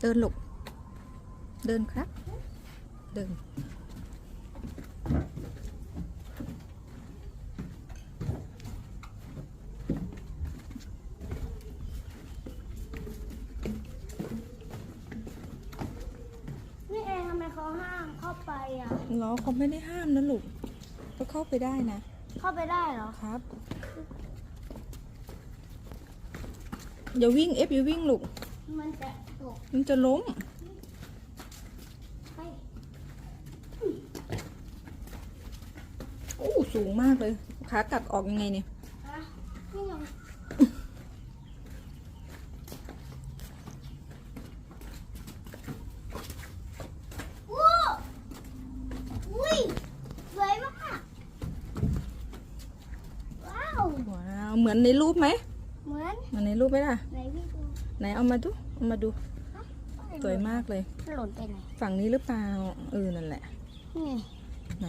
เดินลูกเดินครับ เดิน นี่เองทำไมเขาห้ามเข้าไปอะล้อเขาไม่ได้ห้ามนะลูก ก็เข้าไปได้นะ เข้าไปได้เหรอ ครับ อย่าวิ่งเอฟอย่าวิ่งลูก มันจะตก มันจะล้มไปโอ้สูงมากเลยขากลับออกยังไงเนี่ยฮะนี่ไงว้าวอุ้ยสวยมากว้าวว้าวเหมือนในรูปไหม เหมือน เหมือนในรูปไหมล่ะ ไหนพี่ดู ไหนเอามาดู เอามาดู สวยมากเลย หล่นไปไหน ฝั่งนี้หรือเปล่า เออ นั่นแหละ นี่ ไหนน